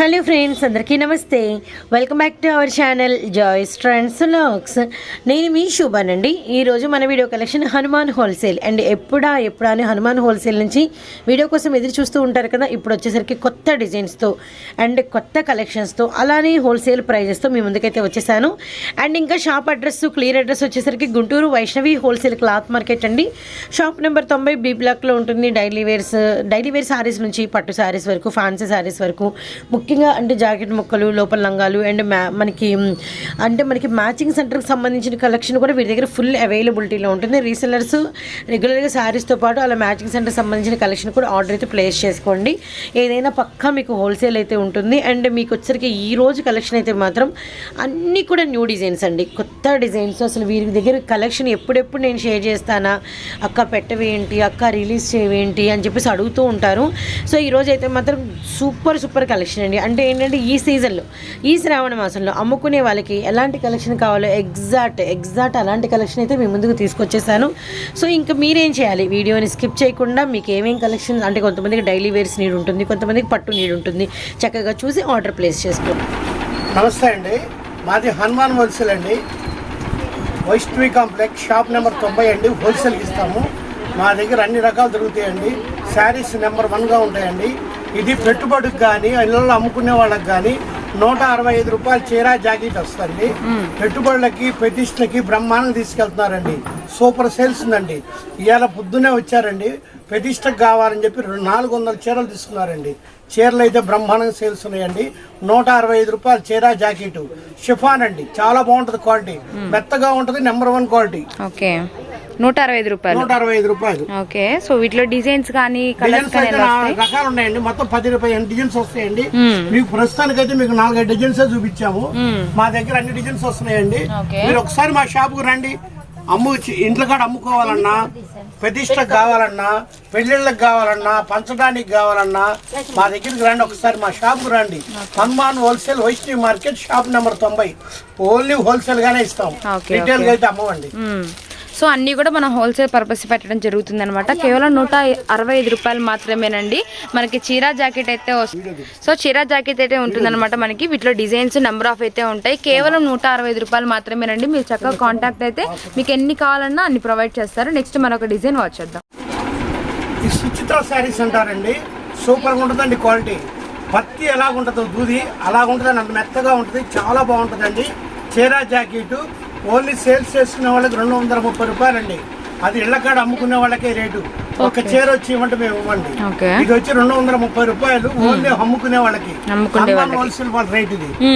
Hello friends అందరికీ నమస్తే. Welcome back to our channel joys trends lakhs నేను మీ శుభానండి ఈరోజు మన video collection Hanuman wholesale and ఎప్పుడా ఎప్పుడా అని హనుమాన్ హోల్సేల్ నుంచి వీడియో కోసం ఎదురు చూస్తూ ఉంటారు కదా ఇప్పుడు వచ్చేసరికి కొత్త డిజైన్స్తో అండ్ కొత్త కలెక్షన్స్తో అలానే హోల్సేల్ ప్రైజెస్తో మీ ముందుకైతే వచ్చేసాను. అండ్ ఇంకా షాప్ అడ్రస్ క్లియర్ అడ్రస్ వచ్చేసరికి Guntur Vaishnavi wholesale cloth market అండి. షాప్ నెంబర్ తొంభై బీ బ్లాక్లో ఉంటుంది. Daily wears daily wear sarees నుంచి పట్టు సారీస్ వరకు ఫ్యాన్సీ సారీస్ వరకు ముఖ్యంగా అంటే జాకెట్ ముక్కలు లోపల లంగాలు అండ్ మ్యా మనకి అంటే మనకి మ్యాచింగ్ సెంటర్కి సంబంధించిన కలెక్షన్ కూడా వీరి దగ్గర ఫుల్ అవైలబిలిటీలో ఉంటుంది. రీసెలర్స్ రెగ్యులర్గా శారీస్తో పాటు అలా మ్యాచింగ్ సెంటర్కి సంబంధించిన కలెక్షన్ కూడా ఆర్డర్ అయితే ప్లేస్ చేసుకోండి. ఏదైనా పక్కా మీకు హోల్సేల్ అయితే ఉంటుంది. అండ్ మీకు వచ్చరికి ఈ రోజు కలెక్షన్ అయితే మాత్రం అన్నీ కూడా న్యూ డిజైన్స్ అండి. కొత్త డిజైన్స్ అసలు వీరి దగ్గర కలెక్షన్ ఎప్పుడెప్పుడు నేను షేర్ చేస్తానా? అక్క పెట్టవేంటి అక్క రిలీజ్ చేయవేంటి అని చెప్పేసి అడుగుతూ ఉంటారు. సో ఈ రోజు అయితే మాత్రం సూపర్ సూపర్ కలెక్షన్ అండి అంటే ఏంటంటే ఈ సీజన్లో ఈ శ్రావణ మాసంలో అమ్ముకునే వాళ్ళకి ఎలాంటి కలెక్షన్ కావాలో ఎగ్జాక్ట్ ఎగ్జాక్ట్ అలాంటి కలెక్షన్ అయితే మీ ముందుకు తీసుకొచ్చేసాను. సో ఇంకా మీరేం చేయాలి? వీడియోని స్కిప్ చేయకుండా మీకు ఏమేం కలెక్షన్ అంటే కొంతమందికి డైలీ వేర్స్ నీడ్ ఉంటుంది కొంతమందికి పట్టు నీడ్ ఉంటుంది. చక్కగా చూసి ఆర్డర్ ప్లేస్ చేసుకోండి. నమస్తే అండి. మాది హనుమాన్ హోల్సేల్ అండి. వైష్ణవి కాంప్లెక్స్ షాప్ నెంబర్ తొంభై అండి. హోల్సేల్కి ఇస్తాము. మా దగ్గర అన్ని రకాలు దొరుకుతాయండి. శారీస్ నెంబర్ వన్గా ఉంటాయండి. ఇది పెట్టుబడికి కానీ ఇళ్ళలో అమ్ముకునే వాళ్ళకి కానీ నూట అరవై ఐదు రూపాయలు చీర జాకెట్ వస్తుంది. పెట్టుబడులకి ప్రతిష్టలకి బ్రహ్మాండం తీసుకెళ్తున్నారండి. సూపర్ సేల్స్ ఉందండి. ఇవాళ పొద్దునే వచ్చారండి. ప్రతిష్టకు కావాలని చెప్పి రెండు- నాలుగు వందల చీరలు తీసుకున్నారండి. చీరలు అయితే బ్రహ్మాండంగా సేల్స్ ఉన్నాయండి. నూట అరవై ఐదు రూపాయలు చీర జాకెట్. షిఫాన్ అండి. చాలా బాగుంటుంది క్వాలిటీ. మెత్తగా ఉంటుంది నెంబర్ వన్ క్వాలిటీ. ఓకే. నూట అరవై ఐదు రూపాయలు. నూట అరవై ఐదు రూపాయలు. ఓకే. సో వీటిలో డిజైన్స్ కానీ కలర్స్ రకాలు ఉన్నాయండి మొత్తం పది రూపాయలు డిజైన్స్ వస్తాయండి. మీకు ప్రస్తుతానికి అయితే మీకు నాలుగైదు డిజైన్స్ చూపించాము. మా దగ్గర అన్ని డిజైన్స్ వస్తున్నాయండి. మీరు ఒకసారి మా షాప్కు రండి. అమ్ము ఇంట్లో కాడ అమ్ముకోవాలన్నా ప్రతిష్టకు కావాలన్నా పెళ్ళిళ్ళకి కావాలన్నా పంచడానికి కావాలన్నా మా దగ్గరికి రండి ఒకసారి మా షాప్కు రండి. Hanuman wholesale Vaishnavi market shop number తొంభై. ఓన్లీ హోల్సేల్ గానే ఇస్తాం. ఓకే, రిటైల్గా అయితే అమ్మవండి. మ్మ్. సో అన్నీ కూడా మనం హోల్సేల్ పర్పస్ పెట్టడం జరుగుతుంది అనమాట కేవలం నూట అరవై ఐదు రూపాయలు మాత్రమేనండి. మనకి చీరా జాకెట్ అయితే వస్తుంది సో చీరా జాకెట్ అయితే ఉంటుందన్నమాట మనకి. వీటిలో డిజైన్స్ నెంబర్ ఆఫ్ అయితే ఉంటాయి. కేవలం నూట అరవై ఐదు రూపాయలు మాత్రమేనండి. మీరు చక్కగా కాంటాక్ట్ అయితే మీకు ఎన్ని కావాలన్నా అన్ని ప్రొవైడ్ చేస్తారు. నెక్స్ట్ మరొక డిజైన్ వచ్చేద్దాం ఈ సుచిత్ర శారీస్ అంటారండి. సూపర్గా ఉంటుందండి క్వాలిటీ పత్తి ఎలాగుంటుందో దూది అలాగుంటుందండి అంత మెత్తగా ఉంటుంది. చాలా బాగుంటుందండి. చీర జాకెట్ ఓన్లీ సేల్స్ చేసుకునే వాళ్ళకి రెండు వందల ముప్పై రూపాయలండి. అది ఇళ్ళకాడ అమ్ముకునే వాళ్ళకే రేటు. ఒక చీర వచ్చి ఇవ్వండి మేము ఇవ్వండి. ఇది వచ్చి రెండు వందల ముప్పై రూపాయలు ఓన్లీ అమ్ముకునే వాళ్ళకి. హోల్సేల్ వాళ్ళ రేట్ ఇది.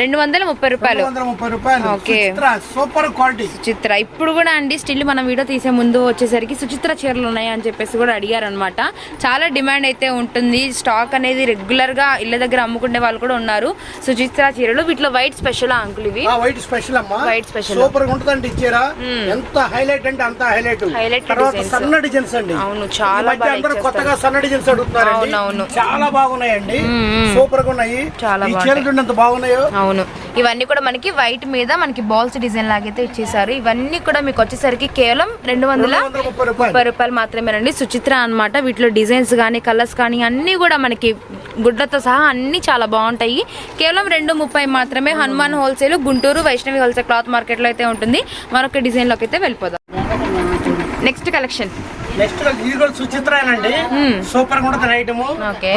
రెండు వందల ముప్పై రూపాయలు. ముప్పై రూపాయలు. Okay. Suchitra super quality. Suchitra ఇప్పుడు కూడా అండి స్టిల్ మనం వీడియో తీసే ముందు వచ్చేసరికి సుచిత్ర చీరలు ఉన్నాయి అని చెప్పేసి కూడా అడిగారు అనమాట చాలా డిమాండ్ అయితే ఉంటుంది. స్టాక్ అనేది రెగ్యులర్గా ఇళ్ళ దగ్గర అమ్ముకునే వాళ్ళు కూడా ఉన్నారు. సుచిత్ర చీరలు వీటిలో వైట్ స్పెషల్ అంకుల్ ఇవి. వైట్ స్పెషల్ అమ్మా. White special. సూపర్గా ఉంటుందండి చీర. ఎంత హైలైట్ అంటే అంత హైలైట్. తర్వాత designs. సన్న డిజైన్స్ అండి. అవును, చాలా. కొత్తగా సన్న డిజైన్స్ అడుగుతున్నారండి. అవునవును. చాలా బాగున్నాయండి. సూపర్గా ఉన్నాయి. చాలా. చీరలు బాగున్నాయో. అవును. ఇవన్నీ కూడా మనకి వైట్ మీద మనకి బాల్స్ డిజైన్ లాగైతే ఇచ్చేసారు ఇవన్నీ కూడా మీకు వచ్చేసరికి కేవలం రెండు వందల ముప్పై రూపాయలు మాత్రమేనండి. సుచిత్ర అన్నమాట. వీటిలో డిజైన్స్ కానీ కలర్స్ కానీ అన్నీ కూడా మనకి గుడ్లతో సహా అన్నీ చాలా బాగుంటాయి. కేవలం రెండు ముప్పై మాత్రమే Hanuman wholesale Guntur Vaishnavi wholesale cloth మార్కెట్లో అయితే ఉంటుంది. మరొక డిజైన్లోకి అయితే వెళ్ళిపోదాం. Next collection. నెక్స్ట్ ఇది కూడా సుచిత్రానండి. సూపర్గా ఉంటుంది ఐటమ్.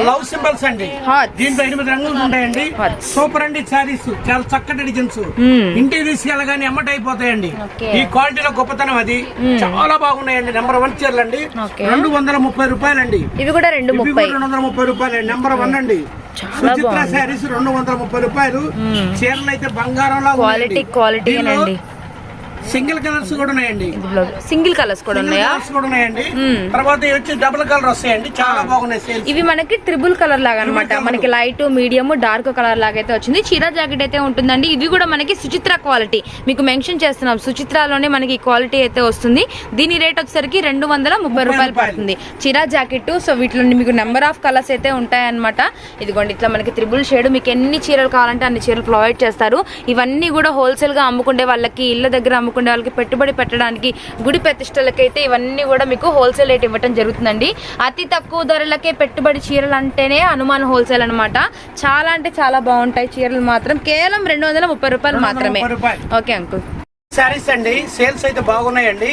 లవ్ సింబల్స్ అండి. దీంట్లో ఎనిమిది రంగులు ఉంటాయండి. సూపర్ అండి శారీస్ చాలా చక్కటి డిజైన్స్. ఇంటికి తీసుకెళ్ళగానే ఎమ్మట అయిపోతాయండి. ఈ క్వాలిటీలో గొప్పతనం అది. చాలా బాగున్నాయండి. నెంబర్ వన్ చీరలు అండి. రెండు వందల ముప్పై రూపాయలండి. ఇవి కూడా రెండు రెండు వందల ముప్పై రూపాయలు నెంబర్ వన్ అండి. సుచిత్ర. శారీస్ రెండు వందల ముప్పై రూపాయలు. చీరలు అయితే బంగారంలా క్వాలిటీ క్వాలిటీ అండి సింగిల్ కలర్స్ కూడా ఉన్నాయండి. సింగిల్ కలర్స్ కూడా ఉన్నాయా? కూడా ఉన్నాయండి. తర్వాత వచ్చి డబుల్ కలర్ వస్తాయండి. చాలా బాగున్నాయి ఇవి మనకి ట్రిపుల్ కలర్ లాగా అనమాట మనకి లైట్ మీడియం డార్క్ కలర్ లాగా అయితే వచ్చింది. చీర జాకెట్ అయితే ఉంటుందండి. ఇవి కూడా మనకి సుచిత్ర క్వాలిటీ. మీకు మెన్షన్ చేస్తున్నాం. సుచిత్రలోనే మనకి క్వాలిటీ అయితే వస్తుంది. దీని రేట్ వచ్చేసరికి రెండు వందల ముప్పై రూపాయలు పడుతుంది. చీర జాకెట్ సో వీటిలో మీకు నెంబర్ ఆఫ్ కలర్స్ అయితే ఉంటాయన్నమాట. ఇదిగోండి ఇట్లా మనకి త్రిబుల్ షేడ్. మీకు ఎన్ని చీరలు కావాలంటే అన్ని చీరలు ప్రొవైడ్ చేస్తారు. ఇవన్నీ కూడా హోల్సేల్గా అమ్ముకునే వాళ్ళకి ఇళ్ళ దగ్గర అమ్ముకునే అమ్ముకునే వాళ్ళకి పెట్టుబడి పెట్టడానికి గుడి ప్రతిష్టలకైతే ఇవన్నీ కూడా మీకు హోల్సేల్ రేట్ ఇవ్వటం జరుగుతుందండి. అతి తక్కువ ధరలకే పెట్టుబడి చీరలు అంటేనే హనుమాన్ హోల్సేల్ అనమాట చాలా అంటే చాలా బాగుంటాయి చీరలు మాత్రం. కేవలం రెండు వందల ముప్పై రూపాయలు మాత్రమే. Okay uncle. శారీస్ అండి సేల్స్ అయితే బాగున్నాయండి.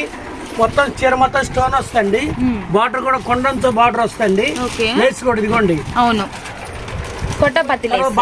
మొత్తం చీర మొత్తం స్టోన్ వస్తుంది బార్డర్ కూడా కొండంతో బార్డర్ వస్తుంది ఓకే. లేస్ కూడా ఇదిగోండి. అవును. కొట్టపత్తి లేస్.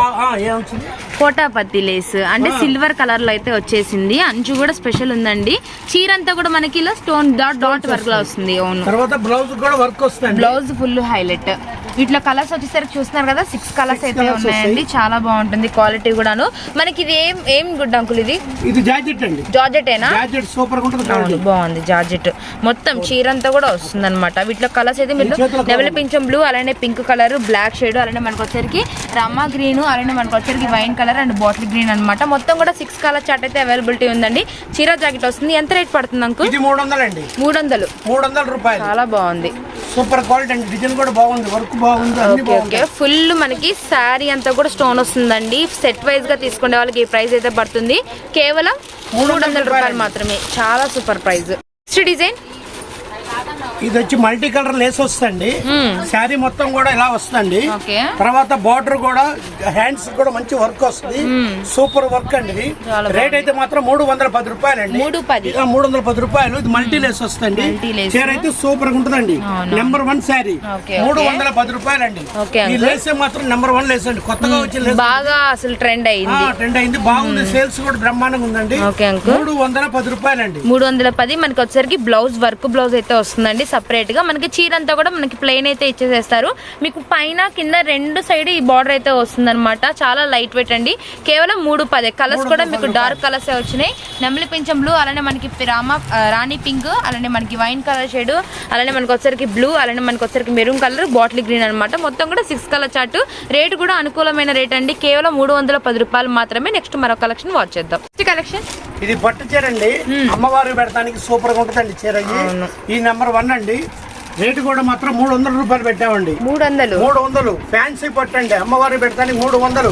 కోటాపత్తి లేస్. అంటే సిల్వర్ కలర్లో అయితే వచ్చేసింది. అంచు కూడా స్పెషల్ ఉందండి. చీర అంతా కూడా మనకి ఇలా స్టోన్ డాట్ డాట్ వర్క్లో వస్తుంది. అవును. తర్వాత బ్లౌజ్ కూడా వర్క్ వస్తుంది బ్లౌజ్ ఫుల్ హైలైట్. వీటిలో కలర్స్ వచ్చేసరికి చూస్తున్నారు కదా సిక్స్ కలర్స్ అయితే ఉన్నాయండి. చాలా బాగుంటుంది క్వాలిటీ కూడాను. మనకి ఇది ఏం ఏం గుడ్ అంకుల్ ఇది? ఇది జాకెట్ అండి. జార్జెటేనా సూపర్ ఉంటుంది. బాగుంది జార్జెట్. మొత్తం చీర అంతా కూడా వస్తుంది అనమాట వీటిలో కలర్స్ అయితే మీరు పింఛం బ్లూ అలానే పింక్ కలర్ బ్లాక్ షేడ్ అలానే మనకు వచ్చరికి రమా గ్రీన్ అలానే మనకు వచ్చరికి wine colour and bottle green అన్నమాట. మొత్తం కూడా సిక్స్ కలర్ చార్ట్ అయితే అవైలబిలిటీ ఉందండి. చీర జాకెట్ వస్తుంది. ఎంత రేట్ పడుతుంది అంకు మూడు వందలండి మూడు వందలు మూడు వందల రూపాయలు. చాలా బాగుంది. సూపర్ క్వాలిటీ అండి. డిజైన్ కూడా బాగుంది. వర్క్ బాగుంది. ఓకే ఫుల్ మనకి శారీ అంతా కూడా స్టోన్ వస్తుందండి. సెట్ వైజ్గా తీసుకునే వాళ్ళకి ఈ ప్రైస్ అయితే పడుతుంది. కేవలం మూడు వందల రూపాయలు మాత్రమే. చాలా సూపర్ ప్రైస్ నెక్స్ట్ డిజైన్ ఇది వచ్చి మల్టీ కలర్ లేస్ వస్తుంది మ్మ్. శారీ మొత్తం కూడా ఇలా వస్తుంది తర్వాత బార్డర్ కూడా హ్యాండ్స్ కూడా మంచి వర్క్ వస్తుంది. సూపర్ వర్క్ అండి ఇది. రేట్ అయితే మాత్రం మూడు వందల పది రూపాయలు అండి మూడు పది. మూడు వందల పది రూపాయలు. ఇది మల్టీ లేస్ వస్తుంది. చీర అయితే సూపర్గా ఉంటుందండి. Number one saree. మూడు. వందల పది రూపాయలు అండి ఈ. లేస్ మాత్రం నెంబర్ వన్ లేస్ అండి. కొత్తగా వచ్చిన బాగా అసలు ట్రెండ్ అయింది. ట్రెండ్ అయింది. బాగుంది. సేల్స్ కూడా బ్రహ్మాండంగా ఉందండి. మూడు వందల పది రూపాయలు అండి మూడు వందల పది. మనకి వచ్చరికి బ్లౌజ్ వర్క్ బ్లౌజ్ అయితే వస్తుందండి. సపరేట్గా. మనకి చీర అంతా కూడా మనకి ప్లెయిన్ అయితే ఇచ్చేసేస్తారు. మీకు పైన కింద రెండు సైడ్ ఈ బార్డర్ అయితే వస్తుందన్నమాట. చాలా లైట్ వెయిట్ అండి. కేవలం మూడు పదే. కలర్స్ కూడా మీకు డార్క్ కలర్స్ వచ్చినాయి. నెమలి పింఛం బ్లూ అలానే మనకి రామ రాణి పింక్ అలానే మనకి వైన్ కలర్ షేడ్ అలానే మనకి వచ్చరికి బ్లూ అలానే మనకి వచ్చరికి మెరూన్ కలర్ బాటిల్ గ్రీన్ అన్నమాట. మొత్తం కూడా సిక్స్ కలర్ చార్ట్ రేట్ కూడా అనుకూలమైన రేట్ అండి. కేవలం మూడు వందల పది రూపాయలు మాత్రమే. నెక్స్ట్ మరో కలెక్షన్ వాచ్ చేద్దాం. నెక్స్ట్ కలెక్షన్ ఇది పట్టు చీర అండి. అమ్మవారికి పెడతానికి సూపర్గా ఉంటుందండి చీర. ఈ నెంబర్ వన్ అండి. రేటు కూడా మాత్రం మూడు వందల రూపాయలు పెట్టామండి. మూడు వందలు. మూడు వందలు. ఫ్యాన్సీ పట్టు అండి. అమ్మవారికి పెడతానికి మూడు వందలు.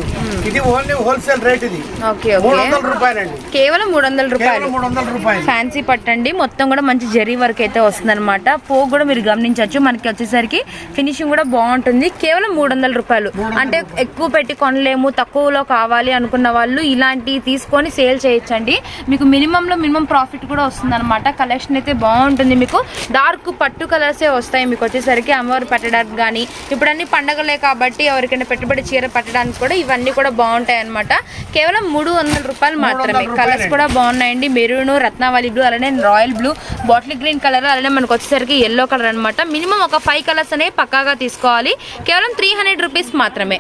ఇది ఓన్లీ హోల్సేల్ రేట్ ఇది. ఓకే మూడు వందల రూపాయలండి. కేవలం మూడు వందల రూపాయలు. మూడు వందల రూపాయలు. ఫ్యాన్సీ పట్టండి మొత్తం కూడా మంచి జరీ వర్క్ అయితే వస్తుందన్నమాట. పోగు కూడా మీరు గమనించవచ్చు. మనకి వచ్చేసరికి ఫినిషింగ్ కూడా బాగుంటుంది. కేవలం మూడు వందల రూపాయలు. అంటే ఎక్కువ పెట్టి కొనలేము. తక్కువలో కావాలి అనుకున్న వాళ్ళు ఇలాంటివి తీసుకొని సేల్ చేయొచ్చండి. మీకు మినిమం లో మినిమం ప్రాఫిట్ కూడా వస్తుంది కలెక్షన్ అయితే బాగుంటుంది మీకు. డార్క్ పట్టు కలర్సే వస్తాయి. మీకు వచ్చేసరికి అమ్మవారు పెట్టడానికి కానీ ఇప్పుడు అన్ని పండగలే కాబట్టి ఎవరికైనా పెట్టుబడి చీర పట్టడానికి కూడా ఇవన్నీ కూడా బాగుంటాయి అనమాట కేవలం మూడు వందల రూపాయలు మాత్రమే. కలర్స్ కూడా బాగున్నాయండి. మెరూన్ రత్నావళి బ్లూ అలానే royal blue bottle green colour అలానే మనకు వచ్చేసరికి ఎల్లో కలర్ అన్నమాట. మినిమం ఒక ఫైవ్ కలర్స్ అనేవి పక్కాగా తీసుకోవాలి. కేవలం త్రీ హండ్రెడ్ రూపీస్ మాత్రమే.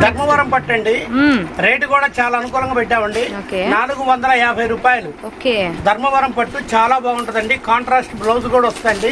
ధర్మవరం పట్టండి. రేటు కూడా చాలా అనుకూలంగా పెట్టామండి. నాలుగు వందల యాభై రూపాయలు. ఓకే. ధర్మవరం పట్టు చాలా బాగుంటదండి. కాంట్రాస్ట్ బ్లౌజ్ కూడా వస్తుంది.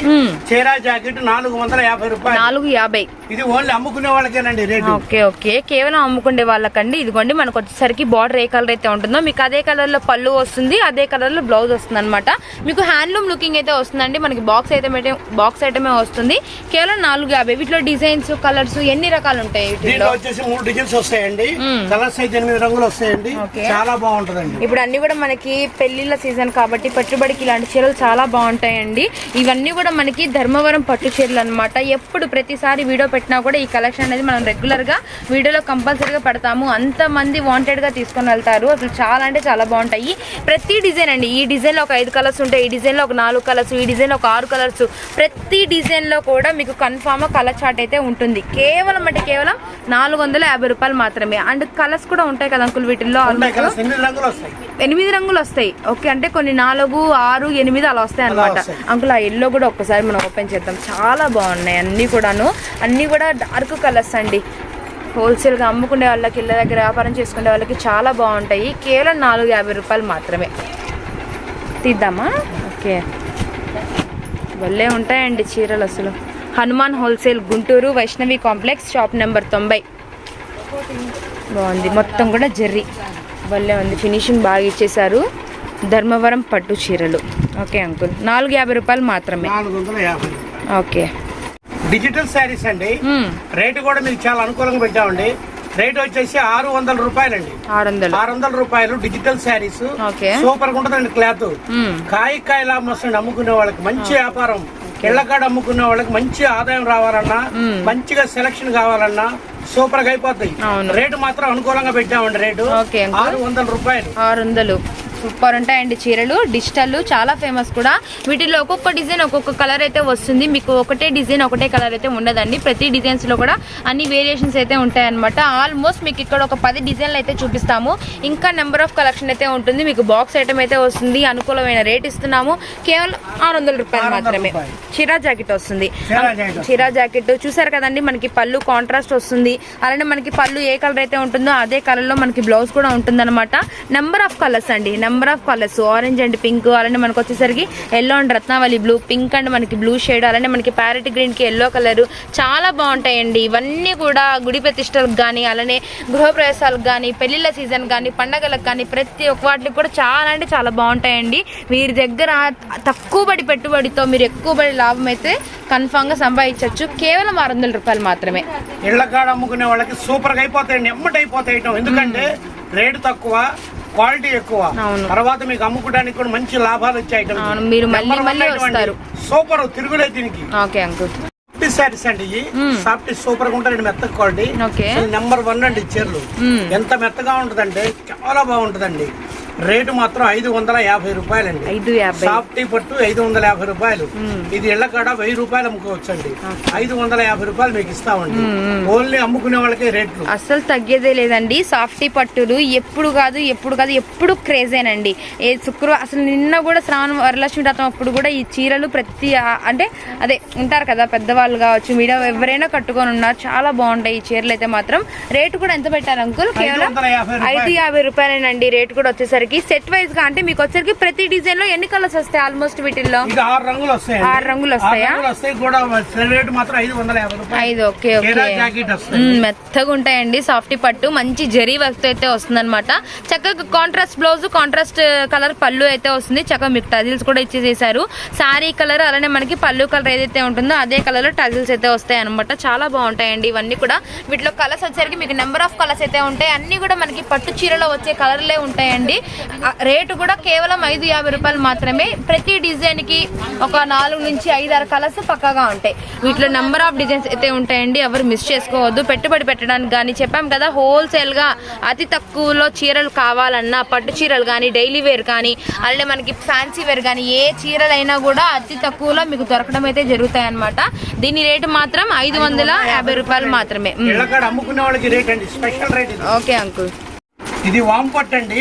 చీరా జాకెట్ నాలుగు వందల యాభై రూపాయలు. నాలుగు యాభై. ఇది ఓన్లీ అమ్ముకునే వాళ్ళకేనండి రేటు. Okay okay. కేవలం అమ్ముకుండే వాళ్ళకండి. ఇదిగోండి మనకు వచ్చేసరికి బార్డర్ ఏ కలర్ అయితే ఉంటుందో మీకు అదే కలర్లో పళ్ళు వస్తుంది అదే కలర్లో బ్లౌజ్ వస్తుంది అనమాట మీకు హ్యాండ్లూమ్ లుకింగ్ అయితే వస్తుందండి. మనకి బాక్స్ ఐటమ్ బాక్స్ ఐటమే వస్తుంది. కేవలం నాలుగు యాభై. వీటిలో డిజైన్స్ కలర్స్ ఎన్ని రకాలు ఉంటాయి వీటిలో? వచ్చేసి మూడు డిజైన్స్ వస్తాయండి. కలర్స్ అయితే ఎనిమిది రంగులు వస్తాయండి. చాలా బాగుంటదండి. ఇప్పుడు అన్ని కూడా మనకి పెళ్ళిళ్ళ సీజన్ కాబట్టి పెట్టుబడికి ఇలాంటి చీరలు చాలా బాగుంటాయండి. ఇవన్నీ కూడా మనకి ధర్మవరం పట్టు చీరలు అనమాట ఎప్పుడు ప్రతిసారి వీడియో పెట్టినా కూడా ఈ కలెక్షన్ అనేది మనం రెగ్యులర్గా వీడియోలో కంపల్సరీగా పెడతాము. అంత మంది వాంటెడ్గా తీసుకొని వెళ్తారు. అసలు చాలా అంటే చాలా బాగుంటాయి. ప్రతి డిజైన్ అండి ఈ డిజైన్లో ఒక ఐదు కలర్స్ ఉంటాయి ఈ డిజైన్లో ఒక నాలుగు కలర్స్ ఈ డిజైన్లో ఒక ఆరు కలర్స్ ప్రతి డిజైన్లో కూడా మీకు కన్ఫామ్ కలర్ చార్ట్ అయితే ఉంటుంది. కేవలం అంటే కేవలం నాలుగు వందల యాభై రూపాయలు మాత్రమే. అండ్ కలర్స్ కూడా ఉంటాయి కదా అంకుల్ వీటిల్లో ఎనిమిది రంగులు వస్తాయి. ఓకే అంటే కొన్ని నాలుగు ఆరు ఎనిమిది అలా వస్తాయి అనమాట. అంకుల్ ఆ ఎల్లో కూడా ఒక్కసారి మనం ఓపెన్ చేద్దాం. చాలా బాగున్నాయి అన్నీ కూడాను. అన్నీ కూడా డార్క్ కలర్స్ అండి. హోల్సేల్గా అమ్ముకునే వాళ్ళకి ఇళ్ళ దగ్గర వ్యాపారం చేసుకునే వాళ్ళకి చాలా బాగుంటాయి. కేవలం నాలుగు యాభై రూపాయలు మాత్రమే. తీద్దామా? ఓకే. భలే ఉంటాయండి చీరలు అసలు. Hanuman wholesale Guntur Vaishnavi complex shop number తొంభై. బాగుంది. మొత్తం కూడా జెర్రీ. భలే ఉంది. ఫినిషింగ్ బాగా ఇచ్చేసారు ధర్మవరం పట్టు చీరలు. Okay uncle. నాలుగు యాభై రూపాయలు మాత్రమే. ఓకే. డిజిటల్ శారీస్ అండి. రేటు కూడా మీకు చాలా అనుకూలంగా పెట్టామండి. రేట్ వచ్చేసి ఆరు వందల రూపాయలండి. ఆరు వందలు. ఆరు వందల రూపాయలు డిజిటల్ శారీస్ ఓకే. సూపర్గా ఉంటదండి క్లాత్. మ్మ్. కాయ కాయ లాభం వస్తుంది అమ్ముకునే వాళ్ళకి మంచి వ్యాపారం. ఇళ్ళకాడ అమ్ముకునే వాళ్ళకి మంచి ఆదాయం రావాలన్నా మంచిగా సెలక్షన్ కావాలన్నా సూపర్గా అయిపోతాయి. రేటు మాత్రం అనుకూలంగా పెట్టామండి రేటు. ఆరు వందల రూపాయలు. ఆరు వందలు. సూపర్ ఉంటాయండి చీరలు డిజిటల్ చాలా ఫేమస్ కూడా. వీటిలో ఒక్కొక్క డిజైన్ ఒక్కొక్క కలర్ అయితే వస్తుంది. మీకు ఒకటే డిజైన్ ఒకటే కలర్ అయితే ఉండదండి. ప్రతి డిజైన్స్లో కూడా అన్ని వేరియేషన్స్ అయితే ఉంటాయన్నమాట. ఆల్మోస్ట్ మీకు ఇక్కడ ఒక పది డిజైన్లు అయితే చూపిస్తాము. ఇంకా నెంబర్ ఆఫ్ కలెక్షన్ అయితే ఉంటుంది. మీకు బాక్స్ ఐటమ్ అయితే వస్తుంది. అనుకూలమైన రేట్ ఇస్తున్నాము. కేవలం ఆరు వందల రూపాయలు 600 మాత్రమే. చీరా జాకెట్ వస్తుంది. చీరా జాకెట్. చీరా జాకెట్. చూసారు కదండి మనకి పళ్ళు కాంట్రాస్ట్ వస్తుంది. అలానే మనకి పళ్ళు ఏ కలర్ అయితే ఉంటుందో అదే కలర్లో మనకి బ్లౌజ్ కూడా ఉంటుంది అనమాట నెంబర్ ఆఫ్ కలర్స్ అండి number of colours orange and pink అలానే మనకి వచ్చేసరికి yellow and Ratnavali blue pink and మనకి బ్లూ షేడ్ అలానే మనకి ప్యారెట్ గ్రీన్కి ఎల్లో కలర్ చాలా బాగుంటాయండి. ఇవన్నీ కూడా గుడి ప్రతిష్టలకు కానీ అలానే గృహప్రవేశాలకు కానీ పెళ్ళిళ్ళ సీజన్ కానీ పండగలకు కానీ ప్రతి ఒక్క వాటికి కూడా చాలా అంటే చాలా బాగుంటాయండి. వీరి దగ్గర తక్కువ బడి పెట్టుబడితో మీరు ఎక్కువ బడి లాభం అయితే కన్ఫామ్గా సంపాదించవచ్చు కేవలం ఆరు వందల రూపాయలు మాత్రమే. ఇళ్ళకాడ అమ్ముకునే వాళ్ళకి సూపర్గా అయిపోతాయండి. ఎమ్మటి అయిపోతాయి ఐటమ్. ఎందుకంటే రేటు తక్కువ క్వాలిటీ ఎక్కువ. తర్వాత మీకు అమ్ముకోవడానికి కూడా మంచి లాభాలు వచ్చే ఐటమ్ అవును, మీరు మళ్ళీ మళ్ళీ వస్తారు. సూపర్ తిరుగులేదు దీనికి. Okay uncle. సాఫ్ట్ శారీస్ అండి ఇవి. సాఫ్ట్ సూపర్గా ఉంటాయండి మెత్తగా క్వాలిటీ ఓకే. నెంబర్ వన్ అండి చీరలు. ఎంత మెత్తగా ఉంటదంటే చాలా బాగుంటదండి. రేటు మాత్రం ఐదు వందల యాభై రూపాయలండి. ఐదు యాభై. సాఫ్టీ పట్టు ఐదు వందల యాభై రూపాయలు. ఇది ఇళ్ళ కాడ వెయ్యి రూపాయలు అమ్ముకోవచ్చండి. ఐదు వందల యాభై రూపాయలు మీకు ఇస్తామండి. ఓన్లీ అమ్ముకునే వాళ్ళకే రేట్లు. అస్సలు తగ్గేదే లేదండి. సాఫ్టీ పట్టులు ఎప్పుడు కాదు ఎప్పుడు కాదు ఎప్పుడు క్రేజేనండి. ఏ శుక్రవారం అసలు నిన్న కూడా శ్రావణ వరలక్ష్మి వ్రతం అప్పుడు కూడా ఈ చీరలు ప్రతి అంటే అదే ఉంటారు కదా పెద్దవాళ్ళు కావచ్చు మీడియా ఎవరైనా కట్టుకొని ఉన్నారు చాలా బాగుంటాయి ఈ చీరలు అయితే మాత్రం. రేటు కూడా ఎంత పెట్టారు అంకుల్? కేవలం. ఐదు యాభై రూపాయలేనండి. రేట్ కూడా వచ్చేసరికి సెట్ వైజ్గా అంటే మీకు వచ్చేసరికి ప్రతి డిజైన్లో ఎన్ని కలర్స్ వస్తాయి ఆల్మోస్ట్ వీటిల్లో? ఆరు రంగులు వస్తాయి ఆరు రంగులు వస్తాయా? ఐదు ఓకే ఓకే. మెత్తగా ఉంటాయండి సాఫ్టీ పట్టు మంచి జరీ వర్క్ అయితే వస్తుందన్నమాట. చక్కగా కాంట్రాస్ట్ బ్లౌజ్ కాంట్రాస్ట్ కలర్ పళ్ళు అయితే వస్తుంది. చక్కగా మీకు టజిల్స్ కూడా ఇచ్చేసేసారు. సారీ కలర్ అలానే మనకి పళ్ళు కలర్ ఏదైతే ఉంటుందో అదే కలర్లో టజిల్స్ అయితే వస్తాయి అనమాట చాలా బాగుంటాయండి ఇవన్నీ కూడా. వీటిలో కలర్స్ వచ్చేసరికి మీకు నెంబర్ ఆఫ్ కలర్స్ అయితే ఉంటాయి. అన్ని కూడా మనకి పట్టు చీరలో వచ్చే కలర్లే ఉంటాయండి. రేటు కూడా కేవలం ఐదు యాభై రూపాయలు మాత్రమే. ప్రతి డిజైన్కి ఒక నాలుగు నుంచి ఐదు ఆరు కలర్స్ పక్కాగా ఉంటాయి. వీటిలో నెంబర్ ఆఫ్ డిజైన్స్ అయితే ఉంటాయండి ఎవరు మిస్ చేసుకోవద్దు. పెట్టుబడి పెట్టడానికి కానీ చెప్పాం కదా హోల్సేల్గా అతి తక్కువలో చీరలు కావాలన్నా పట్టు చీరలు కానీ డైలీ వేర్ కానీ అలానే మనకి ఫ్యాన్సీ వేర్ కానీ ఏ చీరలైనా కూడా అతి తక్కువలో మీకు దొరకడం అయితే జరుగుతాయి అనమాట దీని రేటు మాత్రం ఐదు వందల యాభై రూపాయలు మాత్రమే. Okay uncle. ఇది వాంపట్ అండి.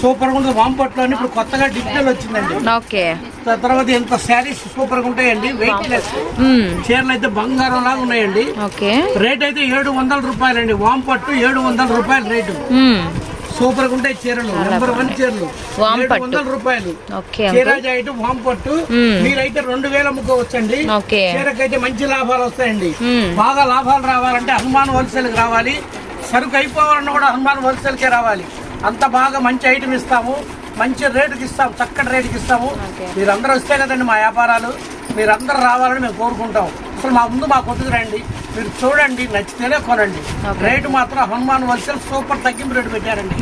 సూపర్గా ఉంటుంది వాంపట్లోని ఇప్పుడు కొత్తగా డిజిటల్ వచ్చిందండి. ఓకే. తర్వాత ఎంత శారీస్ సూపర్గా ఉంటాయండి. Weight less. చీరలు అయితే బంగారం లాగా ఉన్నాయండి. ఓకే. రేట్ అయితే ఏడు వందల రూపాయలండి. వాంపట్టు ఏడు వందల రూపాయలు రేటు. సూపర్గా ఉంటాయి చీరలు. నెంబర్ వన్ చీరలు. వామ్ పట్టు. వందల రూపాయలు. చీర జాయిట్ వాంపట్టు మ్మ్. మీరైతే రెండు వేలు అమ్ముకోవచ్చండి. చీరకైతే మంచి లాభాలు వస్తాయండి. బాగా లాభాలు రావాలంటే హనుమాన్ హోల్సేల్ రావాలి. సరుకు అయిపోవాలన్నా కూడా హనుమాన్ హోల్సేల్ కే రావాలి. అంత బాగా మంచి ఐటమ్ ఇస్తాము. మంచి రేటుకి ఇస్తాము. చక్కటి రేటుకి ఇస్తాము. మీరందరూ వస్తే కదండి మా వ్యాపారాలు. మీరందరూ రావాలని మేము కోరుకుంటాం. అసలు మా ముందు మా కొట్టుకు రండి. మీరు చూడండి నచ్చితేనే కొనండి. రేటు మాత్రం హనుమాన్ హోల్సేల్ సూపర్ తగ్గింపు రేటు పెట్టారండి.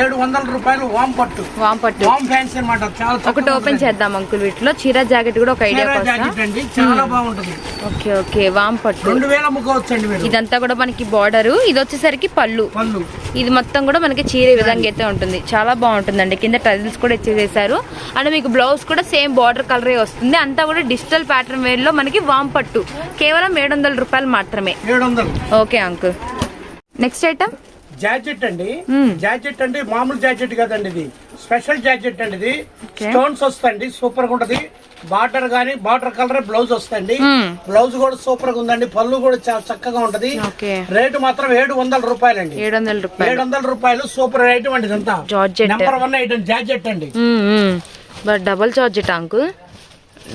ఏడు వందల రూపాయలు వామ్ పట్టు. వామ్ పట్టు. వామ్ ఫ్యాన్సీ అనమాట చాలా ఒకటి ఓపెన్. చేద్దాం అంకుల్ వీటిలో. చీర జాకెట్ కూడా ఒక ఐడియా జాకెట్ అండి. చాలా బాగుంటుంది. Okay okay. వామ్ పట్టు. రెండు వేలు అమ్ముకోవచ్చండి మీరు. ఇదంతా కూడా మనకి బార్డర్. ఇది వచ్చేసరికి పళ్ళు. పళ్ళు. ఇది మొత్తం కూడా మనకి చీర ఈ విధంగా అయితే ఉంటుంది. చాలా బాగుంటుందండి. కింద టజిల్స్ కూడా ఇచ్చేసేసారు అండ్ మీకు బ్లౌజ్ కూడా సేమ్ బార్డర్ కలరే వస్తుంది. అంతా కూడా డిజిటల్ ప్యాటర్న్ వేర్లో మనకి వామ్ పట్టు. కేవలం ఏడు వందల రూపాయలు మాత్రమే. ఏడు okay uncle. Next item jacket అండి. మ్మ్. జాకెట్ అంటే మామూలు జాకెట్ కదండి ఇది. స్పెషల్ జాకెట్ అండి ఇది. స్టోన్స్ వస్తాయండి సూపర్గా ఉంటది. బార్డర్ గానీ బార్డర్ కలర్ బ్లౌజ్ వస్తాయండి. మ్మ్. బ్లౌజ్ కూడా సూపర్గా ఉందండి. పళ్ళు కూడా చాలా చక్కగా ఉంటది. రేటు మాత్రం ఏడు వందల రూపాయలండి. ఏడు వందల ఏడు రూపాయలు. వందల రూపాయలు సూపర్ ఐటమ్ అండి ఇదంతా. నెంబర్ వన్ ఐటమ్ జాకెట్ అండి. But double georgette uncle?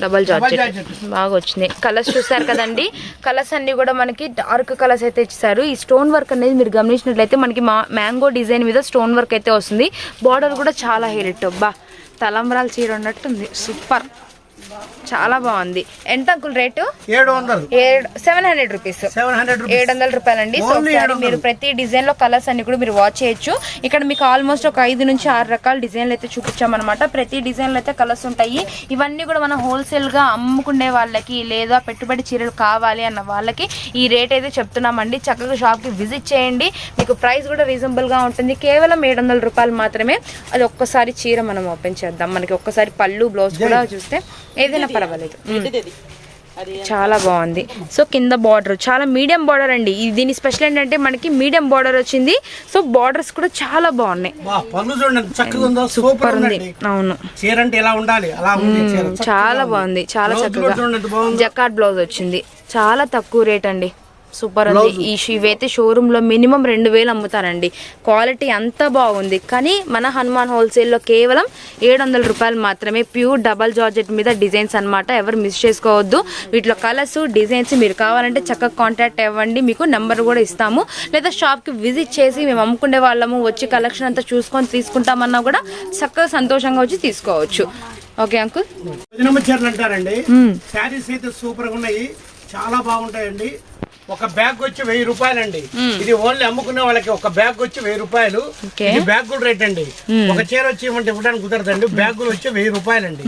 Double georgette. బాగా వచ్చినాయి కలర్స్ చూసారు కదండి. కలర్స్ అన్ని కూడా మనకి డార్క్ కలర్స్ అయితే ఇచ్చారు. ఈ స్టోన్ వర్క్ అనేది మీరు గమనించినట్లయితే మనకి మా మ్యాంగో డిజైన్ మీద స్టోన్ వర్క్ అయితే వస్తుంది. బార్డర్ కూడా చాలా హైలైట్ అబ్బా తలంబరాల చీర ఉన్నట్టుంది. సూపర్ చాలా బాగుంది. ఎంత అంకుల్ రేటు? ఏడు వందలు ఏడు సెవెన్ హండ్రెడ్ రూపీస్. ఏడు వందల రూపాయలండి. సో 700. మీరు ప్రతి డిజైన్లో కలర్స్ అన్ని కూడా మీరు వాచ్ చేయొచ్చు. ఇక్కడ మీకు ఆల్మోస్ట్ ఒక ఐదు నుంచి ఆరు రకాల డిజైన్లు అయితే చూపించామన్నమాట. ప్రతి డిజైన్లో అయితే కలర్స్ ఉంటాయి. ఇవన్నీ కూడా మనం హోల్సేల్గా అమ్ముకునే వాళ్ళకి లేదా పెట్టుబడి చీరలు కావాలి అన్న వాళ్ళకి ఈ రేట్ అయితే చెప్తున్నామండి. చక్కగా షాప్కి విజిట్ చేయండి. మీకు ప్రైస్ కూడా రీజనబుల్గా ఉంటుంది. కేవలం ఏడు వందల రూపాయలు మాత్రమే అది ఒక్కసారి చీర మనం ఓపెన్ చేద్దాం. మనకి ఒక్కసారి పళ్ళు బ్లౌజ్ కూడా చూస్తే ఏదైనా పర్వాలేదు చాలా బాగుంది. సో కింద బార్డర్. చాలా మీడియం బార్డర్ అండి. ఇది దీని స్పెషల్ ఏంటంటే మనకి మీడియం బార్డర్ వచ్చింది. సో బార్డర్స్ కూడా చాలా బాగున్నాయి. సూపర్ ఉంది. అవును. చీర అంటే ఎలా ఉండాలి? అలా ఉంది చీర. చక్కగా చాలా. బాగుంది. చాలా చక్కగా. జకాట్ బ్లౌజ్ వచ్చింది. చాలా తక్కువ రేట్ అండి. సూపర్ ఉంది ఈ షూ- ఇవైతే షోరూమ్లో మినిమం రెండు వేలు అమ్ముతారండి. క్వాలిటీ అంతా బాగుంది. కానీ మన హనుమాన్ హోల్సేల్లో కేవలం ఏడు వందల రూపాయలు మాత్రమే ప్యూర్ డబల్ జార్జెట్ మీద డిజైన్స్ అన్నమాట. ఎవరు మిస్ చేసుకోవద్దు. వీటిలో కలర్స్ డిజైన్స్ మీరు కావాలంటే చక్కగా కాంటాక్ట్ అవ్వండి. మీకు నెంబర్ కూడా ఇస్తాము. లేదా షాప్కి విజిట్ చేసి మేము అమ్ముకునే వాళ్ళము వచ్చి కలెక్షన్ అంతా చూసుకొని తీసుకుంటామన్నా కూడా చక్కగా సంతోషంగా వచ్చి తీసుకోవచ్చు. ఓకే అంకుల్ అంటారండి. శారీస్ అయితే సూపర్గా ఉన్నాయి. చాలా బాగుంటాయండి. ఒక బ్యాగ్ వచ్చి వెయ్యి రూపాయలండి. ఇది ఓన్లీ అమ్ముకునే వాళ్ళకి ఒక బ్యాగ్ వచ్చి వెయ్యి రూపాయలు. ఇది బ్యాగుల రేట్ అండి. ఒక చీర వచ్చి ఇవ్వండి ఇవ్వడానికి కుదరదండి. బ్యాగులు వచ్చి వెయ్యి రూపాయలండి.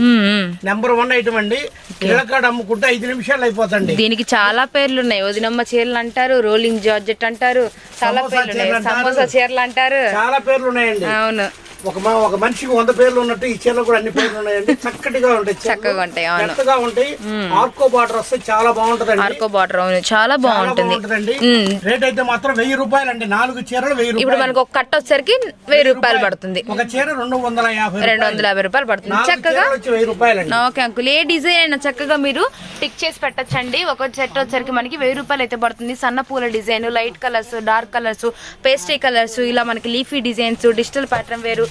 నెంబర్ వన్ ఐటమ్ అండి. ఇళ్ళకాడ అమ్ముకుంటే ఐదు నిమిషాలు అయిపోతండి. దీనికి చాలా పేర్లు ఉన్నాయి వదినమ్మ చీరలు అంటారు రోలింగ్ జార్జెట్ అంటారు చాలా పేర్లు ఉన్నాయి చీరలు అంటారు. సమోసా చీరలు అంటారు. చాలా పేర్లు ఉన్నాయండి అవును. ఒక మ- ఒక మనిషికి వంద పేర్లు ఉన్నట్టు ఈ చీరలో కూడా అన్ని పేర్లు ఉన్నాయండి. చక్కటిగా ఉంటాయి. చక్కగా ఉంటాయి మెత్తగా ఉంటాయి. ఆర్కో బార్డర్ వస్తే చాలా బాగుంటదండి. ఆర్కో బార్డర్ అవును. చాలా బాగుంటుంది. రేట్ అయితే మాత్రం వెయ్యి రూపాయలండి. నాలుగు చీరలు వెయ్యి ఇప్పుడు రూపాయలు. మనకు ఒక కట్ట వచ్చేసరికి వెయ్యి రూపాయలు పడుతుంది. ఒక చీర రెండు వందల యాభై రెండు వందల యాభై రూపాయలు పడుతుంది. చక్కగా వెయ్యి రూపాయలండి. Okay uncle. ఏ డిజైన్ అయినా చక్కగా మీరు పిక్ చేసి పెట్టచ్చండి. ఒక సెట్ వచ్చరికి మనకి వెయ్యి రూపాయలు అయితే పడుతుంది. సన్న పూల design light colours dark colours pastel colours ఇలా మనకి లీఫీ డిజైన్స్ డిజిటల్ ప్యాటర్న్ వేరు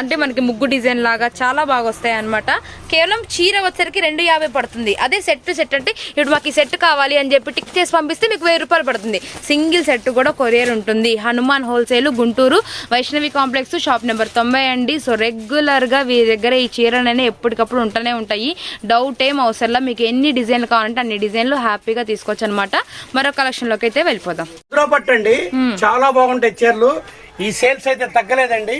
అంటే మనకి ముగ్గు డిజైన్ లాగా చాలా బాగా వస్తాయి అనమాట కేవలం చీర వచ్చరికి రెండు యాభై పడుతుంది. అదే సెట్ టు సెట్ అంటే ఇప్పుడు మాకు ఈ సెట్ కావాలి అని చెప్పి టిక్ చేసి పంపిస్తే మీకు వెయ్యి రూపాయలు పడుతుంది. సింగిల్ సెట్ కూడా కొరియర్ ఉంటుంది. Hanuman wholesale Guntur Vaishnavi complex shop number తొంభై అండి. సో రెగ్యులర్గా వీరి దగ్గర ఈ చీరలనే ఎప్పటికప్పుడు ఉంటూనే ఉంటాయి. డౌట్ ఏం అవసరంలా మీకు ఎన్ని డిజైన్లు కావాలంటే అన్ని డిజైన్లు హ్యాపీగా తీసుకోవచ్చు అనమాట మరో కలెక్షన్లోకి అయితే వెళ్ళిపోదాం. పట్టండి చాలా బాగుంటాయి చీరలు. ఈ సేల్స్ అయితే తగ్గలేదండి.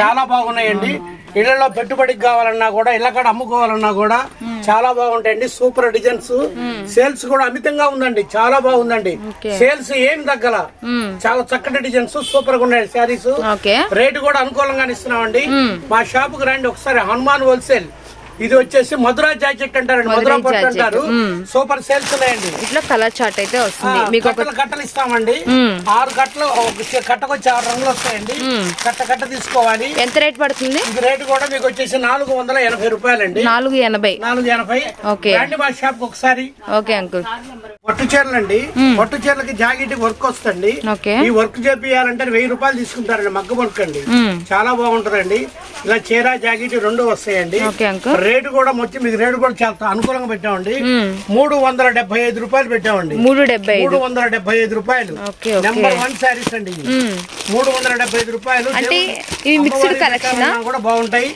చాలా బాగున్నాయండి. ఇళ్ళలో పెట్టుబడికి కావాలన్నా కూడా ఇళ్ళ కాడ అమ్ముకోవాలన్నా కూడా చాలా బాగుంటాయండి. Super designs. సేల్స్ కూడా అమితంగా ఉందండి. చాలా బాగుందండి. సేల్స్ ఏం తగ్గల. చాలా చక్కటి డిజైన్స్. సూపర్గా ఉన్నాయి శారీస్. రేటు కూడా అనుకూలంగానే ఇస్తున్నామండి. మా షాప్కు రండి. ఒకసారి హనుమాన్ హోల్సేల్. ఇది వచ్చేసి మధురా జాకెట్ అంటారండి. మధురా పట్టు. అంటారు. సూపర్ సేల్స్ ఉన్నాయండి. ఇట్లా కలర్ చార్ట్ అయితే వస్తుంది. మీకు కట్టలు ఇస్తామండి. ఆరు కట్టలు కట్టకు వచ్చి ఆరు రంగులు వస్తాయండి. కట్ట కట్ట తీసుకోవాలి. ఎంత రేట్ పడుతుంది? ఇది రేటు కూడా మీకు వచ్చేసి నాలుగు వందల ఎనభై రూపాయలండి. నాలుగు ఎనభై. నాలుగు ఎనభై. ఓకే. రండి మా షాప్ ఒకసారి. Okay uncle. పట్టు చీరలండి. పట్టు చీరలకి జాకెట్ వర్క్ వస్తుంది ఈ వర్క్ చేపియాలంటే వెయ్యి రూపాయలు తీసుకుంటారండి. మగ్గ వర్క్ అండి. చాలా బాగుంటదండి. ఇలా చీర జాకెట్ రెండు వస్తాయండి. Okay uncle. రేటు కూడా మొత్తం మీకు రేటు కూడా చాలా అనుకూలంగా పెట్టామండి. మూడు వందల డెబ్బై ఐదు రూపాయలు పెట్టామండి. మూడు డెబ్బై మూడు వందల డెబ్బై ఐదు రూపాయలు. నెంబర్ వన్ శారీస్ అండి. మూడు వందల డెబ్బై ఐదు రూపాయలు. అంటే కూడా బాగుంటాయి.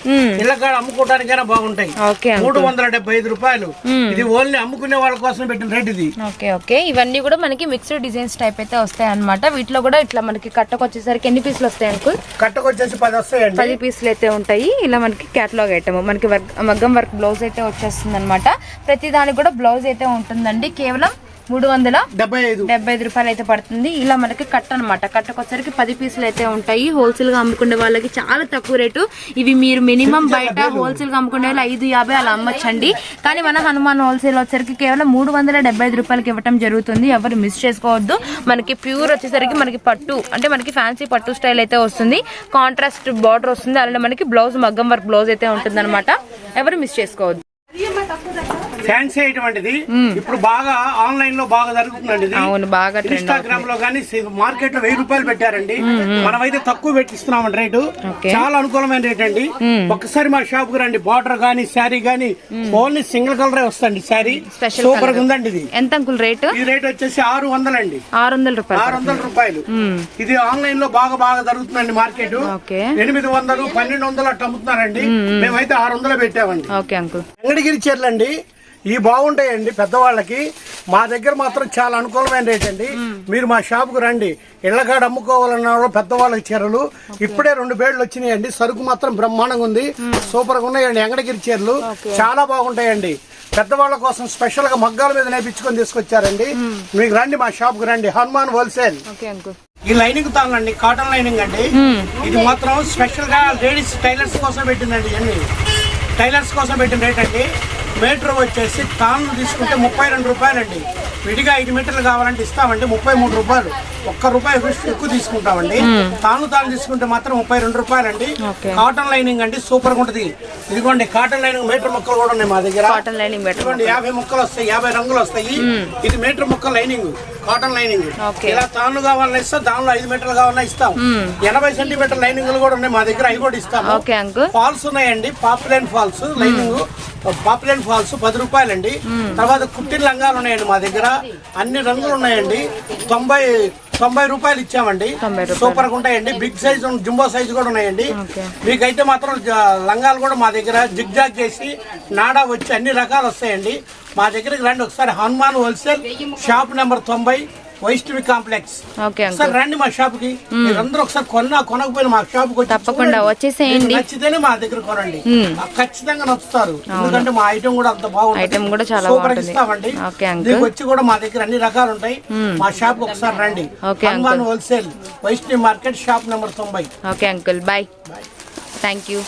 ఇళ్ళకాడ అమ్ముకోవడానికైనా బాగుంటాయి. ఓకే మూడు వందల డెబ్బై ఐదు రూపాయలు. ఇది ఓన్లీ అమ్ముకునే వాళ్ళ కోసం పెట్టిన రేట్ ఇది. Okay okay. ఇవన్నీ కూడా మనకి మిక్స్డ్ డిజైన్స్ టైప్ అయితే వస్తాయి అనమాట వీటిలో కూడా ఇట్లా మనకి కట్టకు వచ్చేసరికి ఎన్ని పీసులు వస్తాయి అంకుల్? కట్టకొచ్చేసి పది వస్తాయండి. పది పీసులు అయితే ఉంటాయి. ఇలా మనకి క్యాటలాగ్ ఐటమ్ మనకి వర్క్ మగ్గం వర్క్ బ్లౌజ్ అయితే వచ్చేస్తుంది అనమాట ప్రతి దానికి కూడా బ్లౌజ్ అయితే ఉంటుందండి. కేవలం మూడు వందల డెబ్బై ఐదు. డెబ్బై ఐదు రూపాయలు అయితే పడుతుంది. ఇలా మనకి కట్ట అనమాట కట్టకొచ్చరికి పది పీసులు అయితే ఉంటాయి. హోల్సేల్గా అమ్ముకునే వాళ్ళకి చాలా తక్కువ రేటు. ఇవి మీరు మినిమం బయట హోల్సేల్గా అమ్ముకునే వాళ్ళు ఐదు యాభై అలా అమ్మచ్చండి. కానీ మన హనుమాన్ హోల్సేల్ వచ్చరికి కేవలం మూడు వందల డెబ్బై ఐదు రూపాయలకి ఇవ్వటం జరుగుతుంది. ఎవరు మిస్ చేసుకోవద్దు. మనకి ప్యూర్ వచ్చేసరికి మనకి పట్టు అంటే మనకి ఫ్యాన్సీ పట్టు స్టైల్ అయితే వస్తుంది. కాంట్రాస్ట్ బార్డర్ వస్తుంది. అలానే మనకి బ్లౌజ్ మగ్గం వర్క్ బ్లౌజ్ అయితే ఉంటుంది ఎవరు మిస్ చేసుకోవద్దు. ఫ్యాన్సీ అటువంటిది ఇప్పుడు బాగా ఆన్లైన్లో బాగా జరుగుతుందండి అవును బాగా ఇన్స్టాగ్రామ్లో కానీ మార్కెట్లో వెయ్యి రూపాయలు పెట్టారండి. మనమైతే తక్కువ పెట్టిస్తున్నామండి రేటు. చాలా అనుకూలమైన రేట్ అండి. ఒక్కసారి మా షాప్కు రండి. బార్డర్ గానీ శారీ గానీ ఓన్లీ సింగిల్ కలరే వస్తుంది శారీ. స్పెషల్ సూపర్గా ఉందండి ఇది. ఎంత అంకుల్ రేటు? ఈ రేట్ వచ్చేసి ఆరు వందలండి. ఆరు వందల రూపాయలు ఆరు వందల రూపాయలు. ఇది ఆన్లైన్లో బాగా బాగా జరుగుతుందండి మార్కెట్. ఎనిమిది వందలు పన్నెండు వందలు అట్లా అమ్ముతున్నారండి. మేమైతే ఆరు వందలు పెట్టామండి. Okay uncle. వెంకటగిరి చీరలండి. ఈ బాగుంటాయండి పెద్దవాళ్ళకి. మా దగ్గర మాత్రం చాలా అనుకూలమైన రేట్ అండి. మీరు మా షాపుకు రండి. ఇళ్ళకాడ అమ్ముకోవాలన్న వాళ్ళు పెద్దవాళ్ళకి చీరలు. ఇప్పుడే రెండు బేడ్లు వచ్చినాయండి. సరుకు మాత్రం బ్రహ్మాండంగా ఉంది. సూపర్గా ఉన్నాయండి. ఎంగడగిరి చీరలు. చాలా బాగుంటాయండి. పెద్దవాళ్ళ కోసం స్పెషల్గా మగ్గాల మీద నేపించుకొని తీసుకొచ్చారండి. మీకు రండి మా షాప్కు రండి. హనుమాన్ హోల్సేల్. ఈ లైనింగ్ తానండి కాటన్ లైనింగ్ అండి. ఇది మాత్రం స్పెషల్గా లేడీస్ టైలర్స్ కోసం పెట్టిందండి ఇవన్నీ. టైలర్స్ కోసం పెట్టిన రేట్ అండి. మీటర్ వచ్చేసి తాను తీసుకుంటే ముప్పై రెండు రూపాయలండి. విడిగా ఐదు మీటర్లు కావాలంటే ఇస్తామండి ముప్పై మూడు రూపాయలు. ఒక్క రూపాయి ఎక్కువ తీసుకుంటామండి. తాను తాను తీసుకుంటే మాత్రం ముప్పై రెండు రూపాయలండి. Okay. కాటన్ లైనింగ్ అండి సూపర్గా ఉంటుంది. ఇదిగోండి కాటన్ లైనింగ్ మీటర్ ముక్కలు కూడా ఉన్నాయి మా దగ్గర. కాటన్ లైనింగ్ ఇదిగోండి యాభై ముక్కలు వస్తాయి యాభై రంగులు వస్తాయి. ఇది మీటర్ ముక్క లైనింగ్ కాటన్ లైనింగ్. ఇలా తాను కావాలన్నా ఇస్తాం దానిలో ఐదు మీటర్లు కావాలన్నా ఇస్తాం. ఎనభై సెంటీమీటర్ లైనింగ్ కూడా ఉన్నాయి మా దగ్గర అవి కూడా ఇస్తాము. అంకుల్. ఫాల్స్ ఉన్నాయండి poplin falls lining. Poplin falls పది రూపాయలండి. తర్వాత కుట్టిన లంగాలు ఉన్నాయండి మా దగ్గర. అన్ని రంగులు ఉన్నాయండి. తొంభై తొంభై రూపాయలు ఇచ్చామండి. సూపర్గా ఉంటాయండి. బిగ్ సైజ్ జుంబో సైజ్ కూడా ఉన్నాయండి. మీకైతే మాత్రం లంగాలు కూడా మా దగ్గర జిగ్ జాగ్ చేసి నాడా వచ్చి అన్ని రకాలు వస్తాయండి. మా దగ్గరికి రండి. ఒకసారి హనుమాన్ హోల్సేల్ షాప్ నెంబర్ తొంభై. వైష్ణవి కాంప్లెక్స్ ఒకసారి రండి మా షాప్కి మీరందరూ ఒకసారి కొన్నా కొనకపోయినా మా షాప్కి తప్పకుండా వచ్చేసేయండి. నచ్చితేనే మా దగ్గర కొనండి. ఖచ్చితంగా నచ్చుతారు. ఎందుకంటే మా ఐటమ్ కూడా అంత బాగుంటుంది. ఐటెం కూడా చాలా సూపర్. ఇస్తామండి. మీకు వచ్చి కూడా మా దగ్గర అన్ని రకాలు ఉంటాయి. మా షాప్కి ఒకసారి రండి. Okay Hanuman. Wholesale Vaishnavi market shop number తొంభై. Okay uncle bye thank you